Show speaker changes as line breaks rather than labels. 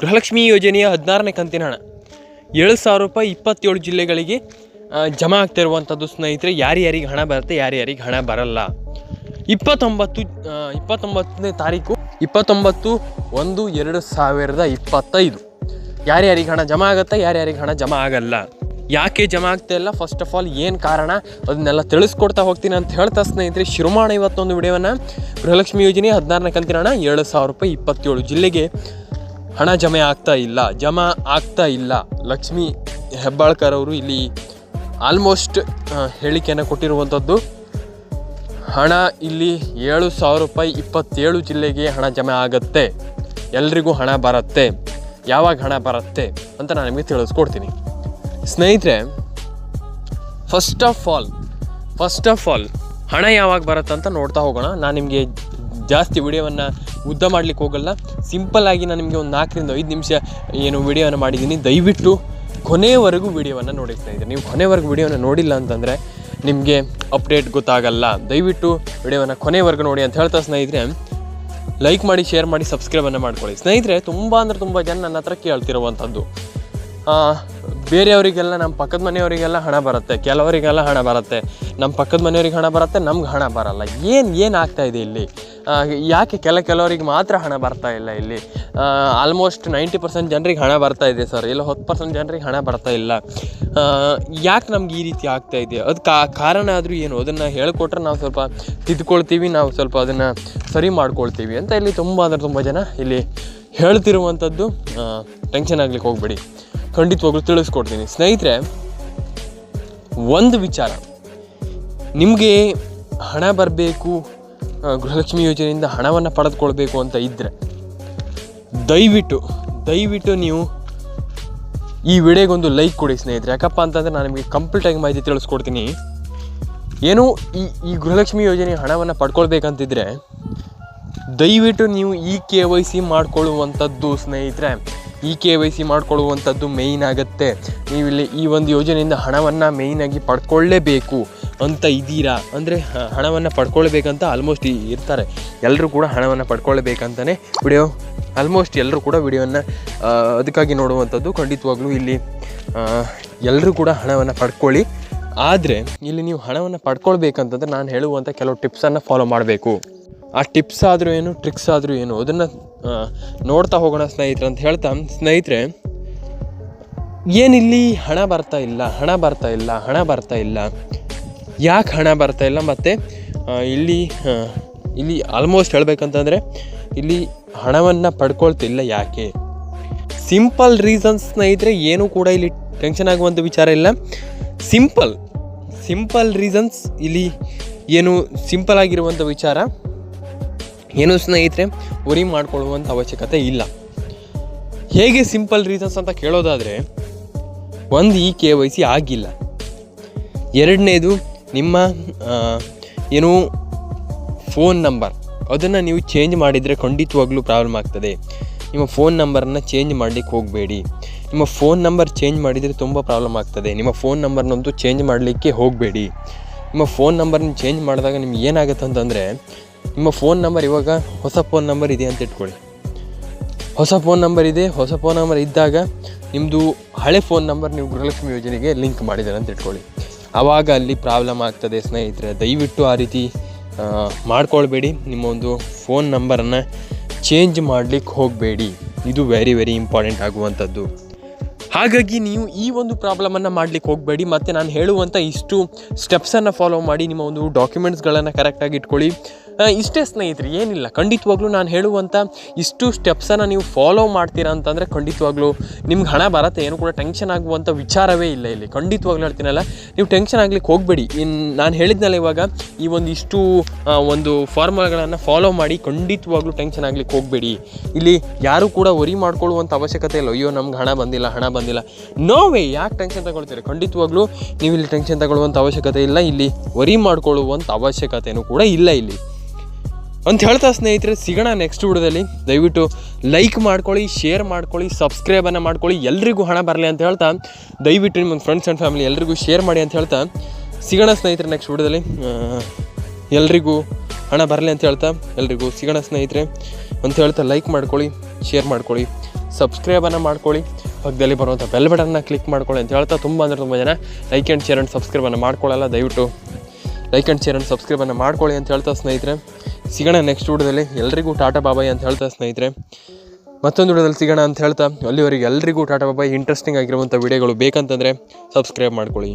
ಗೃಹಲಕ್ಷ್ಮಿ ಯೋಜನೆಯ ಹದಿನಾರನೇ ಕಂತಿನ ಹಣ. ಏಳು ಸಾವಿರ ರೂಪಾಯಿ ಇಪ್ಪತ್ತೇಳು ಜಿಲ್ಲೆಗಳಿಗೆ ಜಮಾ ಆಗ್ತಿರುವಂಥದ್ದು ಸ್ನೇಹಿತರೆ, ಯಾರ್ಯಾರಿಗೆ ಹಣ ಬರುತ್ತೆ, ಯಾರ್ಯಾರಿಗೆ ಹಣ ಬರಲ್ಲ. ಇಪ್ಪತ್ತೊಂಬತ್ತು ಇಪ್ಪತ್ತೊಂಬತ್ತನೇ ತಾರೀಕು, ಇಪ್ಪತ್ತೊಂಬತ್ತು ಒಂದು ಎರಡು ಸಾವಿರದ ಇಪ್ಪತ್ತೈದು. ಯಾರ್ಯಾರಿಗೆ ಹಣ ಜಮಾ ಆಗುತ್ತೆ, ಯಾರ್ಯಾರಿಗೆ ಹಣ ಜಮಾ ಆಗಲ್ಲ. ಯಾಕೆ ಜಮಾ ಆಗ್ತಾ ಇಲ್ಲ? ಫಸ್ಟ್ ಆಫ್ ಆಲ್ ಏನು ಕಾರಣ? ಅದನ್ನೆಲ್ಲ ತಿಳಿಸ್ಕೊಡ್ತಾ ಹೋಗ್ತೀನಿ ಅಂತ ಹೇಳ್ತಾ ಸ್ನೇಹಿತರೆ, ಶಿರೋಮಾಣ ಇವತ್ತೊಂದು ವಿಡಿಯೋವನ್ನು ಗೃಹಲಕ್ಷ್ಮಿ ಯೋಜನೆ ಹದಿನಾರನೇ ಕಂತಿನ ಹಣ, ಏಳು ಸಾವಿರ ರೂಪಾಯಿ ಇಪ್ಪತ್ತೇಳು ಜಿಲ್ಲೆಗೆ ಹಣ ಜಮೆ ಆಗ್ತಾ ಇಲ್ಲ, ಜಮಾ ಆಗ್ತಾ ಇಲ್ಲ. ಲಕ್ಷ್ಮಿ ಹೆಬ್ಬಾಳ್ಕರ್ ಅವರು ಇಲ್ಲಿ ಆಲ್ಮೋಸ್ಟ್ ಹೇಳಿಕೆಯನ್ನು ಕೊಟ್ಟಿರುವಂಥದ್ದು ಹಣ ಇಲ್ಲಿ ಏಳು ಸಾವಿರ ರೂಪಾಯಿ ಇಪ್ಪತ್ತೇಳು ಜಿಲ್ಲೆಗೆ ಹಣ ಜಮೆ ಆಗತ್ತೆ. ಎಲ್ರಿಗೂ ಹಣ ಬರುತ್ತೆ. ಯಾವಾಗ ಹಣ ಬರುತ್ತೆ ಅಂತ ನಾನು ನಿಮಗೆ ತಿಳಿಸ್ಕೊಡ್ತೀನಿ. ಸ್ನೇಹಿತರೆ first of all first of all ಹಣ ಯಾವಾಗ ಬರುತ್ತೆ ಅಂತ ನೋಡ್ತಾ ಹೋಗೋಣ. ನಾನು ನಿಮಗೆ ಜಾಸ್ತಿ ವಿಡಿಯೋವನ್ನು ಉದ್ದ ಮಾಡ್ಲಿಕ್ಕೆ ಹೋಗಲ್ಲ. ಸಿಂಪಲ್ ಆಗಿ ನಾನು ನಿಮಗೆ ಒಂದು ನಾಲ್ಕರಿಂದ ಐದು ನಿಮಿಷ ಏನು ವಿಡಿಯೋವನ್ನು ಮಾಡಿದ್ದೀನಿ. ದಯವಿಟ್ಟು ಕೊನೆಯವರೆಗೂ ವಿಡಿಯೋವನ್ನು ನೋಡಿ ಸ್ನೇಹಿತರೆ. ನೀವು ಕೊನೆವರೆಗೂ ವಿಡಿಯೋನ ನೋಡಿಲ್ಲ ಅಂತಂದರೆ ನಿಮಗೆ ಅಪ್ಡೇಟ್ ಗೊತ್ತಾಗಲ್ಲ. ದಯವಿಟ್ಟು ವಿಡಿಯೋವನ್ನು ಕೊನೆವರೆಗೂ ನೋಡಿ ಅಂತ ಹೇಳ್ತಾ ಸ್ನೇಹಿತರೆ. ಲೈಕ್ ಮಾಡಿ ಶೇರ್ ಮಾಡಿ ಸಬ್ಸ್ಕ್ರೈಬನ್ನು ಮಾಡ್ಕೊಳ್ಳಿ. ಸ್ನೇಹಿತರೆ, ತುಂಬ ಅಂದರೆ ತುಂಬ ಜನ ನನ್ನ ಹತ್ರ ಕೇಳ್ತಿರುವಂಥದ್ದು. ಬೇರೆಯವರಿಗೆಲ್ಲ, ನಮ್ಮ ಪಕ್ಕದ ಮನೆಯವರಿಗೆಲ್ಲ ಹಣ ಬರುತ್ತೆ, ಕೆಲವರಿಗೆಲ್ಲ ಹಣ ಬರುತ್ತೆ, ನಮ್ಮ ಪಕ್ಕದ ಮನೆಯವ್ರಿಗೆ ಹಣ ಬರುತ್ತೆ, ನಮ್ಗೆ ಹಣ ಬರಲ್ಲ. ಏನು ಏನು ಆಗ್ತಾ ಇದೆ ಇಲ್ಲಿ? ಯಾಕೆ ಕೆಲ, ಕೆಲವರಿಗೆ ಮಾತ್ರ ಹಣ ಬರ್ತಾ ಇಲ್ಲ ಇಲ್ಲಿ? ಆಲ್ಮೋಸ್ಟ್ ನೈಂಟಿ ಪರ್ಸೆಂಟ್ ಜನರಿಗೆ ಹಣ ಬರ್ತಾ ಇದೆ ಸರ್ ಇಲ್ಲ, ಹತ್ತು ಪರ್ಸೆಂಟ್ ಜನರಿಗೆ ಹಣ ಬರ್ತಾ ಇಲ್ಲ. ಯಾಕೆ ನಮ್ಗೆ ಈ ರೀತಿ ಆಗ್ತಾ ಇದೆ? ಅದು ಕಾರಣ ಆದರೂ ಏನು? ಅದನ್ನು ಹೇಳ್ಕೊಟ್ರೆ ನಾವು ಸ್ವಲ್ಪ ತಿದ್ಕೊಳ್ತೀವಿ, ನಾವು ಸ್ವಲ್ಪ ಅದನ್ನು ಸರಿ ಮಾಡ್ಕೊಳ್ತೀವಿ ಅಂತ ಇಲ್ಲಿ ತುಂಬ ಅಂದರೆ ತುಂಬ ಜನ ಇಲ್ಲಿ ಹೇಳ್ತಿರುವಂಥದ್ದು ಟೆನ್ಷನ್ ಆಗ್ಲಿಕ್ಕೆ ಹೋಗ್ಬೇಡಿ. ಖಂಡಿತವಾಗ್ಲೂ ತಿಳಿಸ್ಕೊಡ್ತೀನಿ. ಸ್ನೇಹಿತರೆ, ಒಂದು ವಿಚಾರ. ನಿಮಗೆ ಹಣ ಬರಬೇಕು ಗೃಹಲಕ್ಷ್ಮಿ ಯೋಜನೆಯಿಂದ ಹಣವನ್ನು ಪಡೆದುಕೊಳ್ಬೇಕು ಅಂತ ಇದ್ದರೆ ದಯವಿಟ್ಟು ದಯವಿಟ್ಟು ನೀವು ಈ ವಿಡಿಯೋಗೊಂದು ಲೈಕ್ ಕೊಡಿ ಸ್ನೇಹಿತರೆ. ಯಾಕಪ್ಪ ಅಂತಂದರೆ ನಾನು ನಿಮಗೆ ಕಂಪ್ಲೀಟಾಗಿ ಮಾಹಿತಿ ತಿಳಿಸ್ಕೊಡ್ತೀನಿ. ಏನು ಈ ಈ ಗೃಹಲಕ್ಷ್ಮಿ ಯೋಜನೆ ಹಣವನ್ನು ಪಡ್ಕೊಳ್ಬೇಕಂತಿದ್ರೆ, ದಯವಿಟ್ಟು ನೀವು ಈ ಕೆ ವೈ ಸಿ ಮಾಡಿಕೊಳ್ಳುವಂಥದ್ದು ಸ್ನೇಹಿತರೆ. ಇ ಕೆ ವೈ ಸಿ ಮಾಡಿಕೊಳ್ಳುವಂಥದ್ದು ಮೇಯ್ನ್ ಆಗುತ್ತೆ. ನೀವಿಲ್ಲಿ ಈ ಒಂದು ಯೋಜನೆಯಿಂದ ಹಣವನ್ನು ಮೇಯ್ನಾಗಿ ಪಡ್ಕೊಳ್ಳೇಬೇಕು ಅಂತ ಇದ್ದೀರಾ? ಅಂದರೆ ಹಣವನ್ನು ಪಡ್ಕೊಳ್ಬೇಕಂತ ಆಲ್ಮೋಸ್ಟ್ ಇರ್ತಾರೆ. ಎಲ್ಲರೂ ಕೂಡ ಹಣವನ್ನು ಪಡ್ಕೊಳ್ಬೇಕಂತಲೇ ವಿಡಿಯೋ ಆಲ್ಮೋಸ್ಟ್ ಎಲ್ಲರೂ ಕೂಡ ವಿಡಿಯೋನ ಅದಕ್ಕಾಗಿ ನೋಡುವಂಥದ್ದು ಖಂಡಿತವಾಗ್ಲೂ ಇಲ್ಲಿ ಎಲ್ಲರೂ ಕೂಡ ಹಣವನ್ನು ಪಡ್ಕೊಳ್ಳಿ. ಆದರೆ, ಇಲ್ಲಿ ನೀವು ಹಣವನ್ನು ಪಡ್ಕೊಳ್ಬೇಕಂತಂದ್ರೆ ನಾನು ಹೇಳುವಂಥ ಕೆಲವು ಟಿಪ್ಸನ್ನು ಫಾಲೋ ಮಾಡಬೇಕು. ಆ ಟಿಪ್ಸ್ ಆದರೂ ಏನು ಟ್ರಿಕ್ಸ್ ಆದರೂ ಏನು, ಅದನ್ನು ನೋಡ್ತಾ ಹೋಗೋಣ ಸ್ನೇಹಿತರೆ ಅಂತ ಹೇಳ್ತಾ, ಸ್ನೇಹಿತರೆ, ಏನಿಲ್ಲಿ ಹಣ ಬರ್ತಾ ಇಲ್ಲ, ಹಣ ಬರ್ತಾ ಇಲ್ಲ, ಹಣ ಬರ್ತಾ ಇಲ್ಲ, ಯಾಕೆ ಹಣ ಬರ್ತಾ ಇಲ್ಲ ಮತ್ತು ಇಲ್ಲಿ ಇಲ್ಲಿ ಆಲ್ಮೋಸ್ಟ್ ಹೇಳ್ಬೇಕಂತಂದರೆ, ಇಲ್ಲಿ ಹಣವನ್ನು ಪಡ್ಕೊಳ್ತಿಲ್ಲ ಯಾಕೆ? ಸಿಂಪಲ್ ರೀಸನ್ಸ್ ಸ್ನೇಹಿತರೆ, ಏನೂ ಕೂಡ ಇಲ್ಲಿ ಟೆನ್ಷನ್ ಆಗುವಂಥ ವಿಚಾರ ಇಲ್ಲ. ಸಿಂಪಲ್ ಸಿಂಪಲ್ ರೀಸನ್ಸ್ ಇಲ್ಲಿ ಏನು ಸಿಂಪಲ್ ಆಗಿರುವಂಥ ವಿಚಾರ. ಏನು ಸ್ನೇಹಿತರೆ, ಉರಿ ಮಾಡ್ಕೊಳ್ಳುವಂಥ ಅವಶ್ಯಕತೆ ಇಲ್ಲ. ಹೇಗೆ ಸಿಂಪಲ್ ರೀಸನ್ಸ್ ಅಂತ ಕೇಳೋದಾದರೆ, ಒಂದು ಈ ಕೆ ವೈ ಸಿ ಆಗಿಲ್ಲ. ಎರಡನೇದು, ನಿಮ್ಮ ಏನು ಫೋನ್ ನಂಬರ್ ಅದನ್ನು ನೀವು ಚೇಂಜ್ ಮಾಡಿದರೆ ಖಂಡಿತವಾಗ್ಲೂ ಪ್ರಾಬ್ಲಮ್ ಆಗ್ತದೆ. ನಿಮ್ಮ ಫೋನ್ ನಂಬರನ್ನು ಚೇಂಜ್ ಮಾಡಲಿಕ್ಕೆ ಹೋಗಬೇಡಿ. ನಿಮ್ಮ ಫೋನ್ ನಂಬರ್ ಚೇಂಜ್ ಮಾಡಿದರೆ ತುಂಬ ಪ್ರಾಬ್ಲಮ್ ಆಗ್ತದೆ. ನಿಮ್ಮ ಫೋನ್ ನಂಬರ್ನಂತೂ ಚೇಂಜ್ ಮಾಡಲಿಕ್ಕೆ ಹೋಗಬೇಡಿ. ನಿಮ್ಮ ಫೋನ್ ನಂಬರ್ನ ಚೇಂಜ್ ಮಾಡಿದಾಗ ನಿಮ್ಗೆ ಏನಾಗುತ್ತೆ ಅಂತಂದರೆ ನಿಮ್ಮ ಫೋನ್ ನಂಬರ್ ಇವಾಗ ಹೊಸ ಫೋನ್ ನಂಬರ್ ಇದೆ ಅಂತ ಇಟ್ಕೊಳ್ಳಿ. ಹೊಸ ಫೋನ್ ನಂಬರ್ ಇದೆ, ಹೊಸ ಫೋನ್ ನಂಬರ್ ಇದ್ದಾಗ ನಿಮ್ಮದು ಹಳೆ ಫೋನ್ ನಂಬರ್ ನೀವು ಗೃಹಲಕ್ಷ್ಮಿ ಯೋಜನೆಗೆ ಲಿಂಕ್ ಮಾಡಿದ್ದಾರೆ ಅಂತ ಇಟ್ಕೊಳ್ಳಿ. ಆವಾಗ ಅಲ್ಲಿ ಪ್ರಾಬ್ಲಮ್ ಆಗ್ತದೆ ಸ್ನೇಹಿತರೆ, ದಯವಿಟ್ಟು ಆ ರೀತಿ ಮಾಡ್ಕೊಳ್ಬೇಡಿ. ನಿಮ್ಮ ಒಂದು ಫೋನ್ ನಂಬರನ್ನು ಚೇಂಜ್ ಮಾಡಲಿಕ್ಕೆ ಹೋಗಬೇಡಿ. ಇದು ವೆರಿ ವೆರಿ ಇಂಪಾರ್ಟೆಂಟ್ ಆಗುವಂಥದ್ದು. ಹಾಗಾಗಿ ನೀವು ಈ ಒಂದು ಪ್ರಾಬ್ಲಮನ್ನು ಮಾಡಲಿಕ್ಕೆ ಹೋಗಬೇಡಿ. ಮತ್ತು ನಾನು ಹೇಳುವಂಥ ಇಷ್ಟು ಸ್ಟೆಪ್ಸನ್ನು ಫಾಲೋ ಮಾಡಿ ನಿಮ್ಮ ಒಂದು ಡಾಕ್ಯುಮೆಂಟ್ಸ್ಗಳನ್ನು ಕರೆಕ್ಟಾಗಿ ಇಟ್ಕೊಳ್ಳಿ. ಇಷ್ಟೇ ಸ್ನೇಹಿತರೆ, ಏನಿಲ್ಲ. ಖಂಡಿತವಾಗ್ಲೂ ನಾನು ಹೇಳುವಂಥ ಇಷ್ಟು ಸ್ಟೆಪ್ಸನ್ನು ನೀವು ಫಾಲೋ ಮಾಡ್ತೀರಾ ಅಂತಂದರೆ ಖಂಡಿತವಾಗ್ಲೂ ನಿಮ್ಗೆ ಹಣ ಬರತ್ತೆ, ಏನು ಕೂಡ ಟೆನ್ಷನ್ ಆಗುವಂಥ ವಿಚಾರವೇ ಇಲ್ಲ ಇಲ್ಲಿ. ಖಂಡಿತವಾಗ್ಲೂ ಹೇಳ್ತೀನಲ್ಲ, ನೀವು ಟೆನ್ಷನ್ ಆಗ್ಲಿಕ್ಕೆ ಹೋಗಬೇಡಿ. ಇನ್ನು ನಾನು ಹೇಳಿದ್ನಲ್ಲ ಇವಾಗ, ಈ ಒಂದು ಇಷ್ಟು ಒಂದು ಫಾರ್ಮುಲಾಗಳನ್ನು ಫಾಲೋ ಮಾಡಿ ಖಂಡಿತವಾಗ್ಲೂ ಟೆನ್ಷನ್ ಆಗ್ಲಿಕ್ಕೆ ಹೋಗಬೇಡಿ. ಇಲ್ಲಿ ಯಾರು ಕೂಡ ವರಿ ಮಾಡ್ಕೊಳ್ಳುವಂಥ ಅವಶ್ಯಕತೆ ಇಲ್ಲ. ಅಯ್ಯೋ, ನಮ್ಗೆ ಹಣ ಬಂದಿಲ್ಲ ಹಣ ಬಂದಿಲ್ಲ. ನೋ ವೇ ಯಾಕೆ ಟೆನ್ಷನ್ ತಗೊಳ್ತೀರಿ? ಖಂಡಿತವಾಗ್ಲೂ ನೀವು ಇಲ್ಲಿ ಟೆನ್ಷನ್ ತಗೊಳ್ಳುವಂಥ ಅವಶ್ಯಕತೆ ಇಲ್ಲ. ಇಲ್ಲಿ ವರಿ ಮಾಡ್ಕೊಳ್ಳುವಂಥ ಅವಶ್ಯಕತೆಯೂ ಕೂಡ ಇಲ್ಲ ಇಲ್ಲಿ. ಅಂತ ಹೇಳ್ತಾ ಸ್ನೇಹಿತರೆ, ಸಿಗೋಣ ನೆಕ್ಸ್ಟ್ ವಿಡಿಯೋದಲ್ಲಿ. ದಯವಿಟ್ಟು ಲೈಕ್ ಮಾಡ್ಕೊಳ್ಳಿ ಶೇರ್ ಮಾಡ್ಕೊಳ್ಳಿ ಸಬ್ಸ್ಕ್ರೈಬನ್ನು ಮಾಡ್ಕೊಳ್ಳಿ, ಎಲ್ರಿಗೂ ಹಣ ಬರಲಿ ಅಂತ ಹೇಳ್ತಾ, ದಯವಿಟ್ಟು ನಿಮ್ಮ ಫ್ರೆಂಡ್ಸ್ ಆ್ಯಂಡ್ ಫ್ಯಾಮಿಲಿ ಎಲ್ರಿಗೂ ಶೇರ್ ಮಾಡಿ ಅಂತ ಹೇಳ್ತಾ, ಸಿಗೋಣ ಸ್ನೇಹಿತರೆ ನೆಕ್ಸ್ಟ್ ವಿಡಿಯೋದಲ್ಲಿ. ಎಲ್ರಿಗೂ ಹಣ ಬರಲಿ ಅಂತ ಹೇಳ್ತಾ, ಎಲ್ರಿಗೂ ಸಿಗೋಣ ಸ್ನೇಹಿತರೆ ಅಂತ ಹೇಳ್ತಾ ಲೈಕ್ ಮಾಡ್ಕೊಳ್ಳಿ ಶೇರ್ ಮಾಡ್ಕೊಳ್ಳಿ ಸಬ್ಸ್ಕ್ರೈಬನ್ನು ಮಾಡ್ಕೊಳ್ಳಿ, ಪಕ್ಕದಲ್ಲಿ ಬರುವಂಥ ಬೆಲ್ ಬಟನ್ನ ಕ್ಲಿಕ್ ಮಾಡ್ಕೊಳ್ಳಿ ಅಂತ ಹೇಳ್ತಾ, ತುಂಬ ಅಂದರೆ ತುಂಬ ಜನ ಲೈಕ್ ಆ್ಯಂಡ್ ಶೇರ್ ಆ್ಯಂಡ್ ಸಬ್ಸ್ಕ್ರೈಬನ್ನು ಮಾಡ್ಕೊಳ್ಳಲ್ಲ, ದಯವಿಟ್ಟು ಲೈಕ್ ಆ್ಯಂಡ್ ಶೇರ್ ಆ್ಯಂಡ್ ಸಬ್ಸ್ಕ್ರೈಬನ್ನು ಮಾಡ್ಕೊಳ್ಳಿ ಅಂತ ಹೇಳ್ತಾ ಸ್ನೇಹಿತರೆ. ಸಿಗೋಣ ನೆಕ್ಸ್ಟ್ ವಿಡಿಯೋದಲ್ಲಿ ಎಲ್ರಿಗೂ ಟಾಟಾ ಬಾಬಾಯ್ ಅಂತ ಹೇಳ್ತಾ ಸ್ನೇಹಿತರೆ. ಮತ್ತೊಂದು ವಿಡಿಯೋದಲ್ಲಿ ಸಿಗೋಣ ಅಂತ ಹೇಳ್ತಾ, ಅಲ್ಲಿವರೆಗೆ ಎಲ್ರಿಗೂ ಟಾಟಾ ಬಾಬಾಯ್ ಇಂಟ್ರೆಸ್ಟಿಂಗ್ ಆಗಿರುವಂಥ ವಿಡಿಯೋಗಳು ಬೇಕಂತಂದರೆ ಸಬ್ಸ್ಕ್ರೈಬ್ ಮಾಡ್ಕೊಳ್ಳಿ.